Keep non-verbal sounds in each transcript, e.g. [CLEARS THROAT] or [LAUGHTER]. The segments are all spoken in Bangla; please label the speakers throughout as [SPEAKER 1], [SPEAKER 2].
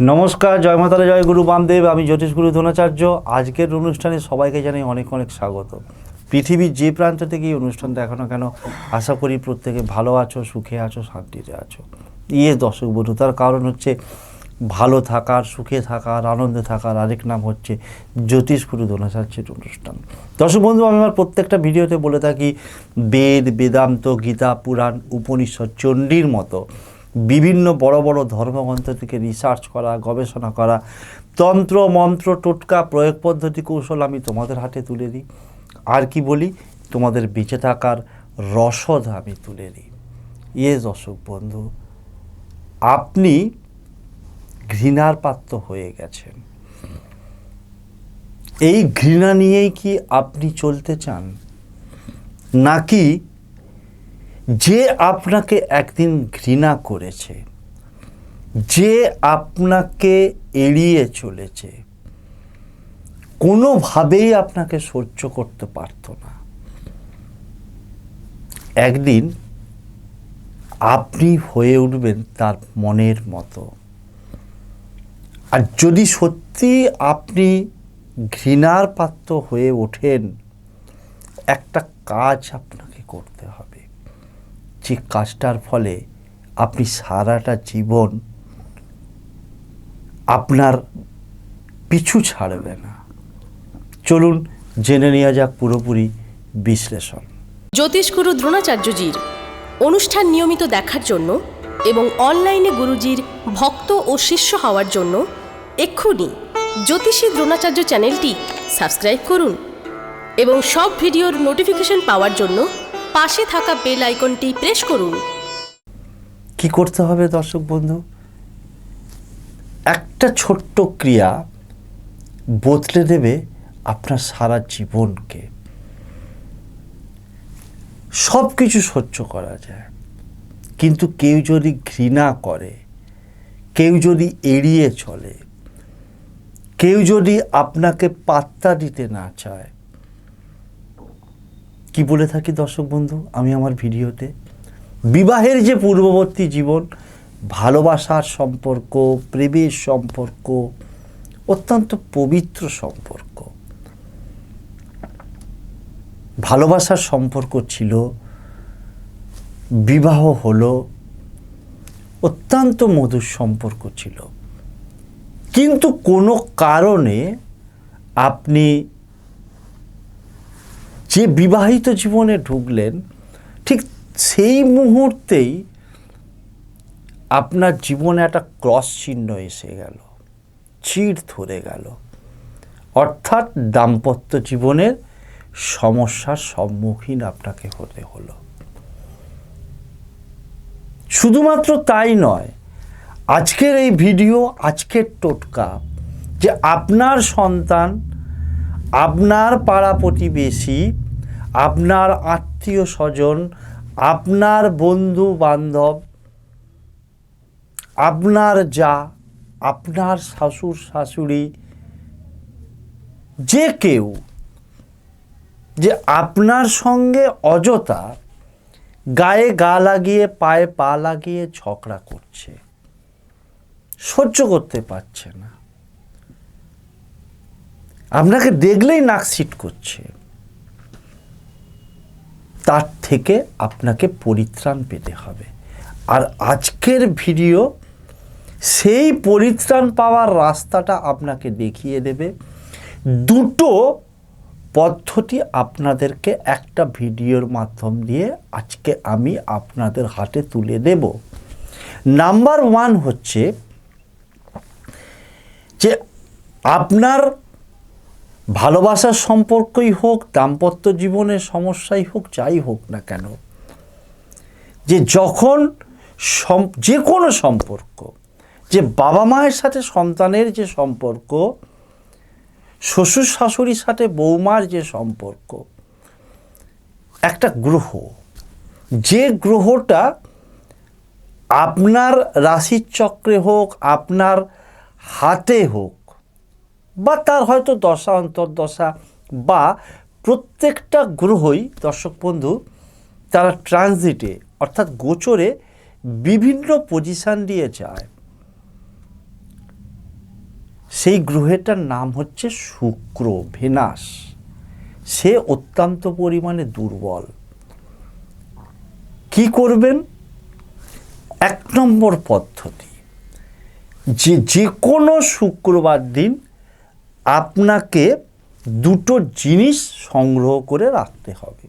[SPEAKER 1] নমস্কার, জয় মাতারা, জয় গুরু বামদেব, আমি জ্যোতিষ গুরু দ্রোণাচার্য আজকের অনুষ্ঠানে সবাইকে জানাই অনেক অনেক স্বাগত। পৃথিবীর যে প্রান্ত থেকে এই অনুষ্ঠান দেখানো কেন আশা করি প্রত্যেকে ভালো আছো, সুখে আছো, শান্তিতে আছো। ইয়ে দর্শক বন্ধু, তার কারণ হচ্ছে ভালো থাকার, সুখে থাকার, আনন্দে থাকার আরেক নাম হচ্ছে জ্যোতিষ গুরু দ্রোণাচার্যের অনুষ্ঠান। দর্শক বন্ধু, আমি আমার প্রত্যেকটা ভিডিওতে বলে থাকি, বেদ, বেদান্ত, গীতা, পুরাণ উপনিষদ চণ্ডীর মতো বিভিন্ন বড় বড় ধর্মগ্রন্থ থেকে রিসার্চ করা, গবেষণা করা, তন্ত্র, মন্ত্র, টোটকা, প্রয়োগ পদ্ধতি, কৌশল আমি তোমাদের হাতে তুলে দিই। আর কি বলি? তোমাদের বেঁচে থাকার রসদ আমি তুলে দিই। ইয়ে দর্শক বন্ধু, আপনি ঘৃণার পাত্র হয়ে গেছেন। এই ঘৃণা নিয়েই কি আপনি চলতে চান? নাকি যে আপনাকে একদিন ঘৃণা করেছে, যে আপনাকে এড়িয়ে চলেছে, কোনোভাবেই আপনাকে সহ্য করতে পারতো না। একদিন আপনি হয়ে উঠবেন তার মনের মতো। আর যদি সত্যি আপনি ঘৃণার পাত্র হয়ে ওঠেন, একটা কাজ আপনাকে করতে হবে। যে কাজটার ফলে আপনি সারাটা জীবন আপনার পিছু ছাড়বে না। চলুন জেনে নেওয়া যাক পুরোপুরি বিশ্লেষণ।
[SPEAKER 2] জ্যোতিষগুরু দ্রোণাচার্যজির অনুষ্ঠান নিয়মিত দেখার জন্য এবং অনলাইনে গুরুজির ভক্ত ও শিষ্য হওয়ার জন্য এক্ষুনি জ্যোতিষী দ্রোণাচার্য চ্যানেলটি সাবস্ক্রাইব করুন এবং সব ভিডিওর নোটিফিকেশন পাওয়ার জন্য পাশে থাকা বেল আইকনটি প্রেস করুন।
[SPEAKER 1] কি করতে হবে দর্শক বন্ধু? একটা ছোট্ট ক্রিয়া বদলে দেবে আপনার সারা জীবনকে। সব কিছু সহ্য করা যায়। কিন্তু কেউ যদি ঘৃণা করে, কেউ যদি এড়িয়ে চলে, কেউ যদি আপনাকে পাত্তা দিতে না চায় কি বলে থাকি দর্শক বন্ধু? আমি আমার ভিডিওতে বিবাহের যে পূর্ববর্তী জীবন, ভালোবাসার সম্পর্ক, প্রেমের সম্পর্ক, অত্যন্ত পবিত্র সম্পর্ক। ভালোবাসার সম্পর্ক ছিল, বিবাহ হলো অত্যন্ত মধুর সম্পর্ক ছিল। কিন্তু কোনো কারণে আপনি যে বিবাহিত জীবনে ঢুকলেন, ঠিক সেই মুহূর্তেই আপনার জীবনে একটা ক্রস চিহ্ন এসে গেল, চিড় ধরে গেল। অর্থাৎ দাম্পত্য জীবনের সমস্যার সম্মুখীন আপনাকে হতে হলো। শুধুমাত্র তাই নয়, আজকের এই ভিডিও, আজকের টোটকা যে আপনার সন্তান, আপনার পাড়া প্রতিবেশী আপনার আত্মীয় স্বজন, আপনার বন্ধু বান্ধব আপনার যা, আপনার শাশুর শাশুড়ি, যে কেউ, যে আপনার সঙ্গে অযথা গায়ে গা লাগিয়ে, পায়ে পা লাগিয়ে ঝগড়া করছে, সহ্য করতে পারছে না। আপনাকে দেখলেই নাক সিট করছে তার থেকে আপনাকে পরিত্রাণ পেতে হবে। আর আজকের ভিডিও সেই পরিত্রাণ পাওয়ার রাস্তাটা আপনাকে দেখিয়ে দেবে। দুটো পদ্ধতি আপনাদেরকে একটা ভিডিওর মাধ্যম দিয়ে আজকে আমি আপনাদের হাতে তুলে দেব। নাম্বার ওয়ান হচ্ছে যে আপনার ভালোবাসার সম্পর্কই হোক, দাম্পত্য জীবনের সমস্যাই হোক, যাই হোক না কেন, যে যখন যে কোনো সম্পর্ক, যে বাবা মায়ের সাথে সন্তানের যে সম্পর্ক, শ্বশুর শাশুড়ির সাথে বৌমার যে সম্পর্ক, একটা গ্রহ, যে গ্রহটা আপনার রাশির চক্রে হোক, আপনার হাতে হোক বা তার হয়তো দশা, অন্তর্দশা বা প্রত্যেকটা গ্রহই দর্শক বন্ধু তারা ট্রানজিটে অর্থাৎ গোচরে বিভিন্ন পজিশান দিয়ে যায়। সেই গ্রহেটার নাম হচ্ছে শুক্র, ভেনাস। সে অত্যন্ত পরিমাণে দুর্বল। কি করবেন? এক নম্বর পদ্ধতি, যে যে কোনো শুক্রবার দিন আপনাকে দুটো জিনিস সংগ্রহ করে রাখতে হবে।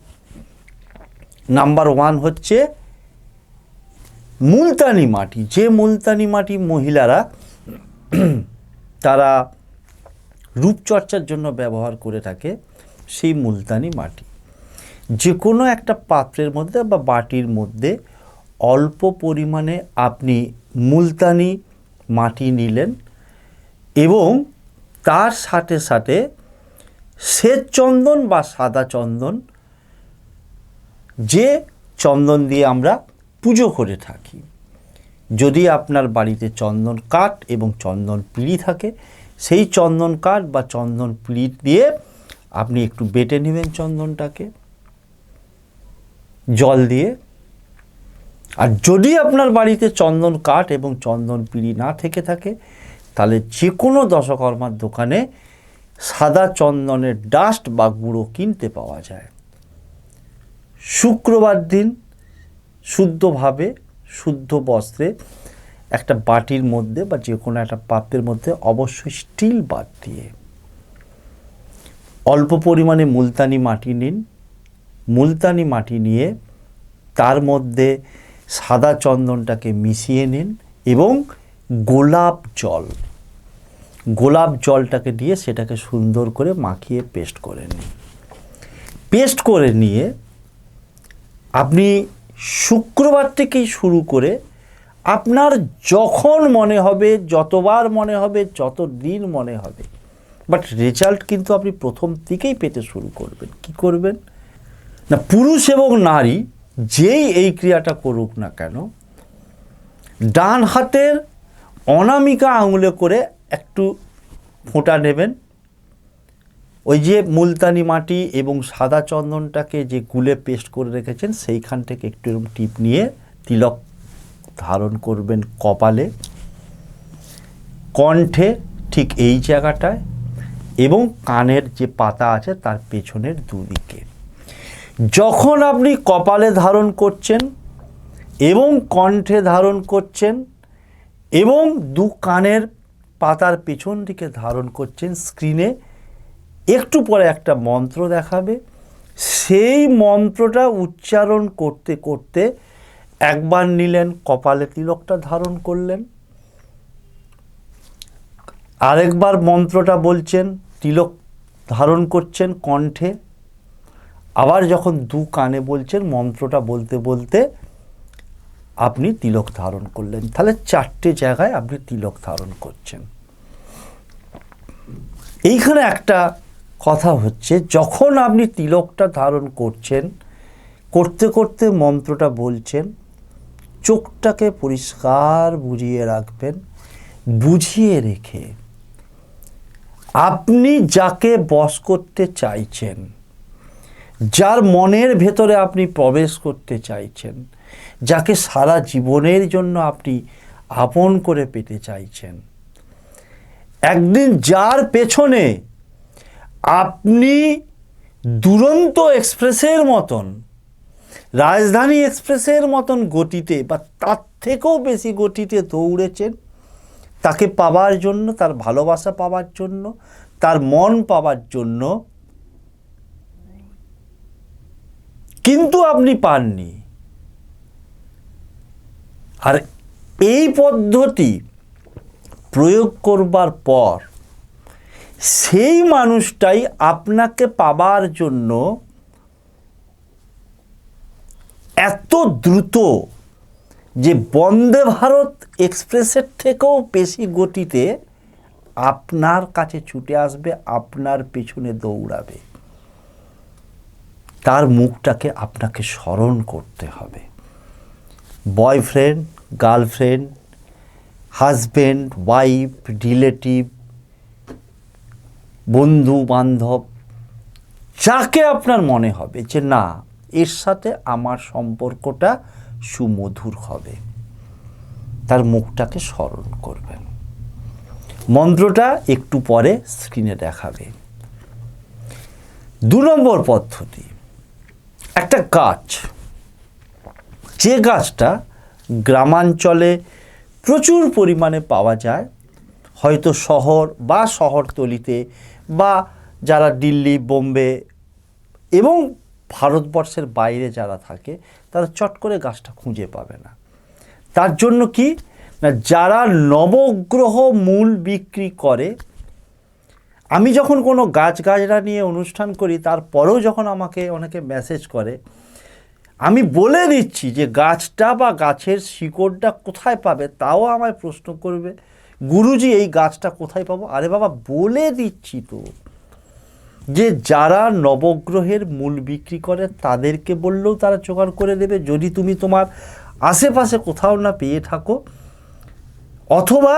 [SPEAKER 1] নাম্বার ওয়ান হচ্ছে মুলতানি মাটি। যে মুলতানি মাটি মহিলারা [CLEARS THROAT] তারা রূপচর্চার জন্য ব্যবহার করে থাকে, সেই মুলতানি মাটি। যে কোনো একটা পাত্রের মধ্যে বা বাটির মধ্যে অল্প পরিমাণে আপনি মুলতানি মাটি নিলেন এবং তার সাথে সাথে শ্বেত চন্দন বা সাদা চন্দন, যে চন্দন দিয়ে আমরা পুজো করে থাকি। যদি আপনার বাড়িতে চন্দন কাঠ এবং চন্দন পিড়ি থাকে, সেই চন্দন কাঠ বা চন্দন পিড়ি দিয়ে আপনি একটু বেটে নেবেন চন্দনটাকে, জল দিয়ে। আর যদি আপনার বাড়িতে চন্দন কাঠ এবং চন্দন পিড়ি না থেকে থাকে তাহলে যে কোনো দশকর্মার দোকানে সাদা চন্দনের ডাস্ট বা গুঁড়ো কিনতে পাওয়া যায়। শুক্রবার দিন শুদ্ধভাবে, শুদ্ধ বস্ত্রে একটা বাটির মধ্যে বা যে কোনো একটা পাত্রের মধ্যে অবশ্যই স্টিল বাদ দিয়ে অল্প পরিমাণে মুলতানি মাটি নিন। মুলতানি মাটি নিয়ে তার মধ্যে সাদা চন্দনটাকে মিশিয়ে নিন এবং গোলাপ জল। গোলাপ জলটাকে দিয়ে সেটাকে সুন্দর করে মাখিয়ে পেস্ট করে নিন। পেস্ট করে নিয়ে আপনি শুক্রবার থেকেই শুরু করে আপনার যখন মনে হবে, যতবার মনে হবে যত দিন মনে হবে বাট রেজাল্ট কিন্তু আপনি প্রথম থেকেই পেতে শুরু করবেন। কি করবেন? না, পুরুষ এবং নারী যেই এই ক্রিয়াটা করুক না কেন, ডান হাতের অনামিকা আঙুলে করে একটু ফোঁটা নেবেন। ওই যে মুলতানি মাটি এবং সাদা চন্দনটাকে যে গুলে পেস্ট করে রেখেছেন, সেইখান থেকে একটু এরকম টিপ নিয়ে তিলক ধারণ করবেন কপালে। কণ্ঠে ঠিক এই জায়গাটায় এবং কানের যে পাতা আছে তার পেছনের দুদিকে। যখন আপনি কপালে ধারণ করছেন এবং কণ্ঠে ধারণ করছেন এবং দু কানের পাতার পেছন দিকে ধারণ করছেন স্ক্রিনে একটু পরে একটা মন্ত্র দেখাবে। সেই মন্ত্রটা উচ্চারণ করতে করতে একবার নিলেন, কপালে তিলকটা ধারণ করলেন। আরেকবার মন্ত্রটা বলছেন, তিলক ধারণ করছেন কণ্ঠে। আবার যখন দু কানে বলছেন, মন্ত্রটা বলতে বলতে আপনি তিলক ধারণ করলেন। তাহলে চারটে জায়গায় আপনি তিলক ধারণ করছেন। এইখানে একটা কথা হচ্ছে, যখন আপনি তিলকটা ধারণ করছেন, করতে করতে মন্ত্রটা বলছেন, চোখটাকে পরিষ্কার বুঝিয়ে রাখবেন, বুঝিয়ে রেখে আপনি যাকে বশ করতে চাইছেন যার মনের ভেতরে আপনি প্রবেশ করতে চাইছেন, যাকে সারা জীবনের জন্য আপনি আপন করে পেতে চাইছেন। একদিন যার পেছনে আপনি দুরন্ত এক্সপ্রেসের মতন, রাজধানী এক্সপ্রেসের মতন গতিতে বা তার থেকেও বেশি গতিতে দৌড়েছেন, তাকে পাওয়ার জন্য, তার ভালোবাসা পাওয়ার জন্য, তার মন পাওয়ার জন্য কিন্তু আপনি পাননি। আর এই পদ্ধতি প্রয়োগ করবার পর সেই মানুষটাই আপনাকে পাবার জন্য এত দ্রুত যে বন্দে ভারত এক্সপ্রেসের থেকেও বেশি গতিতে আপনার কাছে ছুটে আসবে, আপনার পেছনে দৌড়াবে। তার মুখটাকে আপনাকে স্মরণ করতে হবে। Boyfriend, girlfriend husband wife, relative বন্ধু বান্ধব যাকে আপনার মনে হবে যে না, এর সাথে আমার সম্পর্কটা সুমধুর হবে। তার মুখটাকে স্মরণ করবেন। মন্ত্রটা একটু পরে স্ক্রিনে দেখাবে। দু নম্বর পদ্ধতি। একটা গাছ। যে গাছটা গ্রামাঞ্চলে প্রচুর পরিমাণে পাওয়া যায়, হয়তো শহর বা শহরতলিতে বা যারা দিল্লি, বোম্বে এবং ভারতবর্ষের বাইরে যারা থাকে, তারা চট করে গাছটা খুঁজে পাবে না। তার জন্য কি? না, যারা নবগ্রহ মূল বিক্রি করে আমি যখন কোনো গাছ গাছরা নিয়ে অনুষ্ঠান করি, তারপরেও যখন আমাকে অনেকে মেসেজ করে, আমি বলে দিচ্ছি যে গাছটা বা গাছের শিকড়টা কোথায় পাবে তাও আমায় প্রশ্ন করবে। গুরুজি, এই গাছটা কোথায় পাবো? আরে বাবা, বলে দিচ্ছি তো। যে যারা নবগ্রহের মূল বিক্রি করে, তাদেরকে বললেও তারা জোগাড় করে দেবে। যদি তুমি তোমার আশেপাশে কোথাও না পেয়ে থাকো, অথবা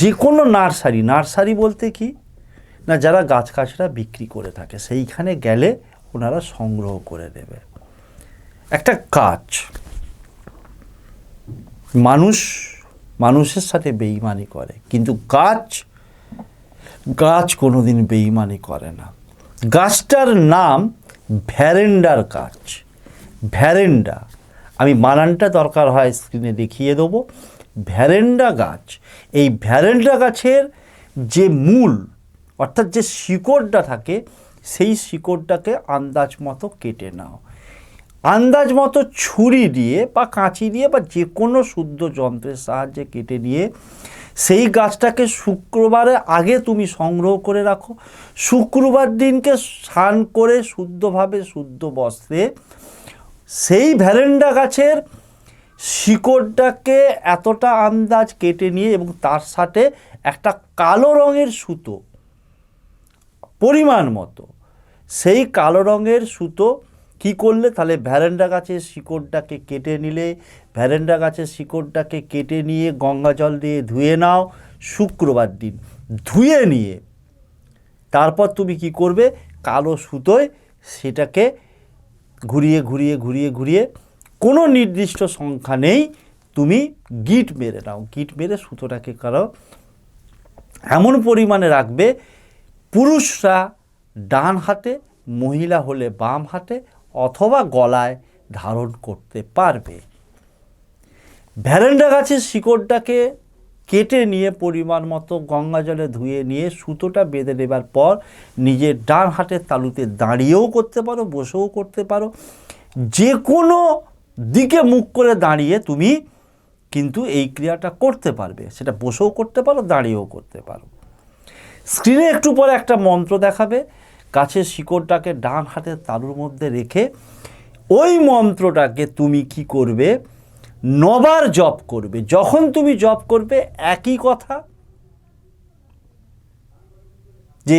[SPEAKER 1] যে কোনো নার্সারি নার্সারি বলতে কি? না, যারা গাছ গাছরা বিক্রি করে থাকে, সেইখানে গেলে ওনারা সংগ্রহ করে দেবে। একটা গাছ মানুষ, মানুষের সাথে বেইমানি করে, কিন্তু গাছ গাছ কোনোদিন বেইমানি করে না। গাছটার নাম ভ্যারেন্ডার গাছ। ভ্যারেন্ডা, আমি বানানটা দরকার হয় স্ক্রিনে দেখিয়ে দেবো। ভ্যারেন্ডা গাছ, এই ভ্যারেন্ডা গাছের যে মূল অর্থাৎ যে শিকড়টা থাকে, সেই শিকড়টাকে আন্দাজ মতো কেটে নাও। আন্দাজ মতো ছুরি দিয়ে বা কাঁচি দিয়ে বা যে কোনো শুদ্ধ যন্ত্রের সাহায্যে কেটে নিয়ে সেই গাছটাকে শুক্রবারে আগে তুমি সংগ্রহ করে রাখো। শুক্রবার দিনকে স্নান করে শুদ্ধভাবে শুদ্ধ বস্ত্রে সেই ভ্যারেন্ডা গাছের শিকড়টাকে এতটা আন্দাজ কেটে নিয়ে এবং তার সাথে একটা কালো রঙের সুতো পরিমাণ মতো। সেই কালো রঙের সুতো কি করলে? তাহলে ভ্যারেন্ডা গাছের শিকড়টাকে কেটে নিলে ভ্যারেন্ডা গাছের শিকড়টাকে কেটে নিয়ে গঙ্গা জল দিয়ে ধুয়ে নাও, শুক্রবার দিন ধুয়ে নিয়ে। তারপর তুমি কি করবে? কালো সুতোয় সেটাকে ঘুরিয়ে ঘুরিয়ে ঘুরিয়ে ঘুরিয়ে কোনো নির্দিষ্ট সংখ্যা নেই, তুমি গিট মেরে নাও। গিট মেরে সুতোটাকে কারও এমন পরিমাণে রাখবে পুরুষরা ডান হাতে, মহিলা হলে বাম হাতে অথবা গলায় ধারণ করতে পারবে। ভ্যারেন্ডা গাছের শিকড়টাকে কেটে নিয়ে পরিমাণ মতো গঙ্গা জলে ধুয়ে নিয়ে সুতোটা বেঁধে নেবার পর নিজের ডান হাতের তালুতে দাঁড়িয়েও করতে পারো, বসেও করতে পারো। যে কোনো দিকে মুখ করে দাঁড়িয়ে তুমি কিন্তু এই ক্রিয়াটা করতে পারবে। সেটা বসেও করতে পারো, দাঁড়িয়েও করতে পারো। স্ক্রিনে একটু পরে একটা মন্ত্র দেখাবে। গাছের শিকড়টাকে ডান হাতের তালুর মধ্যে রেখে ওই মন্ত্রটাকে তুমি কি করবে? নবার জপ করবে। যখন তুমি জপ করবে, একই কথা যে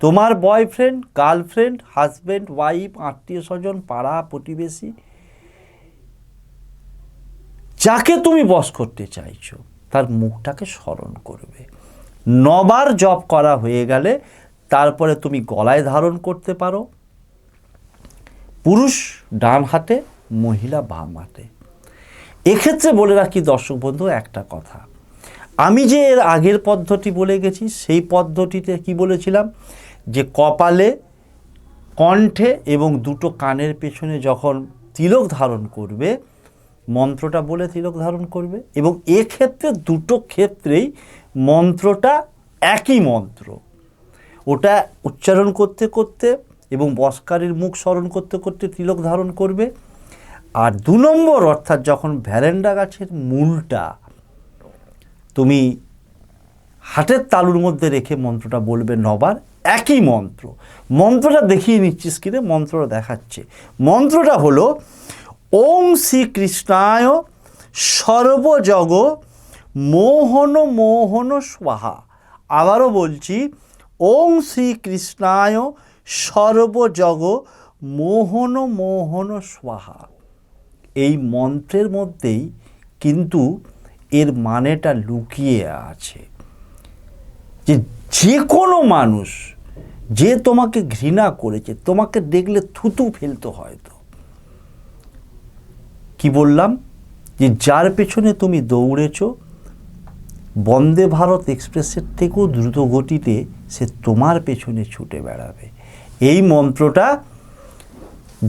[SPEAKER 1] তোমার বয়ফ্রেন্ড, গার্লফ্রেন্ড, হাজব্যান্ড, ওয়াইফ, আত্মীয় স্বজন, পাড়া, প্রতিবেশী, যাকে তুমি বস করতে চাইছো, তার মুখটাকে স্মরণ করবে। নবার জপ করা হয়ে গেলে তারপরে তুমি গলায় ধারণ করতে পারো। পুরুষ ডান হাতে, মহিলা বাম হাতে। এক্ষেত্রে বলে রাখি দর্শক বন্ধু, একটা কথা। আমি যে এর আগের পদ্ধতি বলে গেছি, সেই পদ্ধতিতে কি বলেছিলাম? যে কপালে, কণ্ঠে এবং দুটো কানের পেছনে যখন তিলক ধারণ করবে মন্ত্রটা বলে তিলক ধারণ করবে এবং এক্ষেত্রে দুটো ক্ষেত্রেই মন্ত্রটা একই মন্ত্র। ওটা উচ্চারণ করতে করতে এবং বস্কারের মুখ স্মরণ করতে করতে তিলক ধারণ করবে। আর দু নম্বর অর্থাৎ যখন ভ্যারেন্ডা গাছের মূলটা তুমি হাটের তালুর মধ্যে রেখে মন্ত্রটা বলবে নবার, একই মন্ত্র। মন্ত্রটা দেখিয়ে নিচ্ছিস কিনে মন্ত্রটা দেখাচ্ছে। মন্ত্রটা হলো ওং শ্রীকৃষ্ণায় সর্বজগ মোহন মোহন স্বাহা। আবারও বলছি, ওং শ্রীকৃষ্ণায় সর্বজগ মোহন মোহন স্বাহা। এই মন্ত্রের মধ্যেই কিন্তু এর মানেটা লুকিয়ে আছে। যে যে কোনো মানুষ যে তোমাকে ঘৃণা করেছে, তোমাকে দেখলে থুতু ফেলতো হয়তো কি বললাম? যে যার পেছনে তুমি দৌড়েছ, বন্দে ভারত এক্সপ্রেসের থেকেও দ্রুত গতিতে সে তোমার পেছনে ছুটে বেড়াবে। এই মন্ত্রটা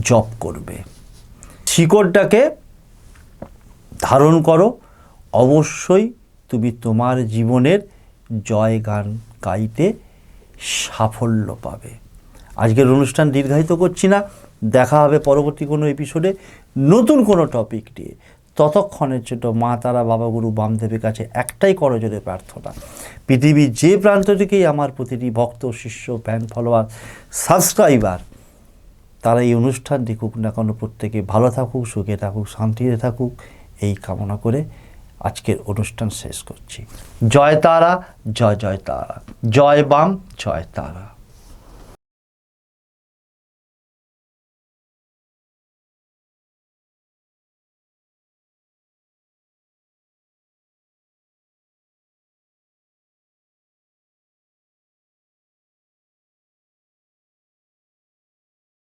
[SPEAKER 1] জপ করবে। শিকড়টাকে ধারণ করো। অবশ্যই তুমি তোমার জীবনের জয় গান গাইতে সাফল্য পাবে। আজকের অনুষ্ঠান দীর্ঘায়িত করছি না। দেখা হবে পরবর্তী কোনো এপিসোডে নতুন কোনো টপিক নিয়ে ততক্ষণের জন্য মা, তারা, বাবা, গুরু, বামদেবের কাছে একটাই করজোরে প্রার্থনা। পৃথিবীর যে প্রান্ত থেকেই আমার প্রতিটি ভক্ত, শিষ্য ফ্যান ফলোয়ার সাবস্ক্রাইবার তারা এই অনুষ্ঠান দেখুক না কেন প্রত্যেকে ভালো থাকুক, সুখে থাকুক, শান্তিতে থাকুক, এই কামনা করে আজকের অনুষ্ঠান শেষ করছি। জয় তারা, জয় জয় তারা। জয় বাম, জয় তারা।